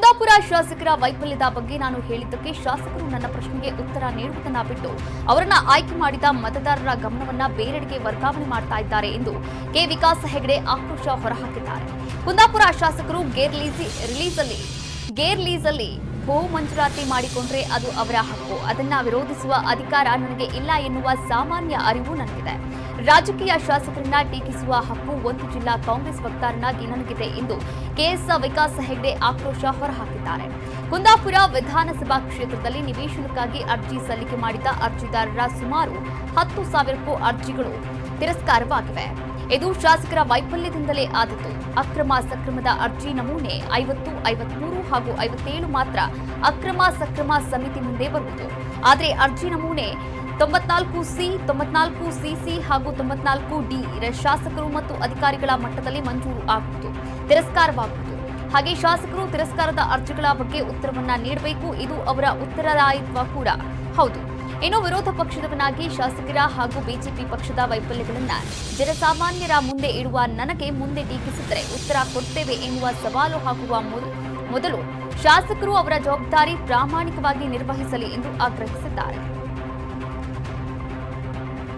ಕುಂದಾಪುರ ಶಾಸಕರ ವೈಫಲ್ಯದ ಬಗ್ಗೆ ನಾನು ಹೇಳಿದ್ದಕ್ಕೆ ಶಾಸಕರು ನನ್ನ ಪ್ರಶ್ನೆಗೆ ಉತ್ತರ ನೀಡುವುದನ್ನ ಬಿಟ್ಟು ಅವರನ್ನ ಆಯ್ಕೆ ಮಾಡಿದ ಮತದಾರರ ಗಮನವನ್ನ ಬೇರೆಡೆಗೆ ವರ್ಗಾವಣೆ ಮಾಡ್ತಾ ಇದ್ದಾರೆ ಎಂದು ಕೆ. ವಿಕಾಸ್ ಹೆಗಡೆ ಆಕ್ರೋಶ ಹೊರಹಾಕಿದ್ದಾರೆ. ಕುಂದಾಪುರ ಶಾಸಕರು ಗೇರ್ ಲೀಸಿ ರಿಲೀಸಲ್ಲಿ ಗೇರ್ ಲೀಸಲ್ಲಿ ಭೂ ಮಂಜೂರಾತಿ ಮಾಡಿಕೊಂಡ್ರೆ ಅದು ಅವರ ಹಕ್ಕು. ಅದನ್ನ ವಿರೋಧಿಸುವ ಅಧಿಕಾರ ನನಗೆ ಇಲ್ಲ ಎನ್ನುವ ಸಾಮಾನ್ಯ ಅರಿವು ನನಗಿದೆ. ರಾಜಕೀಯ ಶಾಸಕರನ್ನ ಟೀಕಿಸುವ ಹಕ್ಕು ಒಂದು ಜಿಲ್ಲಾ ಕಾಂಗ್ರೆಸ್ ವಕ್ತಾರನಾಗಿ ನನಗಿದೆ ಎಂದು ಕೆಎಸ್ ವಿಕಾಸ್ ಹೆಗ್ಡೆ ಆಕ್ರೋಶ ಹೊರಹಾಕಿದ್ದಾರೆ. ಕುಂದಾಪುರ ವಿಧಾನಸಭಾ ಕ್ಷೇತ್ರದಲ್ಲಿ ನಿವೇಶನಕ್ಕಾಗಿ ಅರ್ಜಿ ಸಲ್ಲಿಕೆ ಮಾಡಿದ ಅರ್ಜಿದಾರರ ಸುಮಾರು ಹತ್ತು ಸಾವಿರಕ್ಕೂ ಅರ್ಜಿಗಳು ತಿರಸ್ಕಾರವಾಗಿವೆ. ಇದು ಶಾಸಕರ ವೈಫಲ್ಯದಿಂದಲೇ ಆದದ್ದು. ಅಕ್ರಮ ಸಕ್ರಮದ ಅರ್ಜಿ ನಮೂನೆ ಐವತ್ತು, ಐವತ್ಮೂರು ಹಾಗೂ ಐವತ್ತೇಳು ಮಾತ್ರ ಅಕ್ರಮ ಸಕ್ರಮ ಸಮಿತಿ ಮುಂದೆ ಬರುವುದು. ಆದರೆ ಅರ್ಜಿ ನಮೂನೆ ತೊಂಬತ್ನಾಲ್ಕು ಸಿ, ತೊಂಬತ್ನಾಲ್ಕು ಸಿಸಿ ಹಾಗೂ ತೊಂಬತ್ನಾಲ್ಕು ಡಿ ಶಾಸಕರು ಮತ್ತು ಅಧಿಕಾರಿಗಳ ಮಟ್ಟದಲ್ಲಿ ಮಂಜೂರು ಆಗುವುದು, ತಿರಸ್ಕಾರವಾಗುವುದು. ಹಾಗೆ ಶಾಸಕರು ತಿರಸ್ಕಾರದ ಅರ್ಜಿಗಳ ಬಗ್ಗೆ ಉತ್ತರವನ್ನ ನೀಡಬೇಕು, ಇದು ಅವರ ಉತ್ತರದಾಯಿತ್ವ ಕೂಡ. ಹೌದು. ಇನ್ನು ವಿರೋಧ ಪಕ್ಷದವನಾಗಿ ಶಾಸಕರ ಹಾಗೂ ಬಿಜೆಪಿ ಪಕ್ಷದ ವೈಫಲ್ಯಗಳನ್ನು ಜನಸಾಮಾನ್ಯರ ಮುಂದೆ ಇಡುವ ನನಗೆ ಮುಂದೆ ಟೀಕಿಸಿದರೆ ಉತ್ತರ ಕೊಡ್ತೇವೆ ಎನ್ನುವ ಸವಾಲು ಹಾಕುವ ಮೊದ- ಮೊದಲು ಶಾಸಕರು ಅವರ ಜವಾಬ್ದಾರಿ ಪ್ರಾಮಾಣಿಕವಾಗಿ ನಿರ್ವಹಿಸಲಿ ಎಂದು ಆಗ್ರಹಿಸಿದ್ದಾರೆ.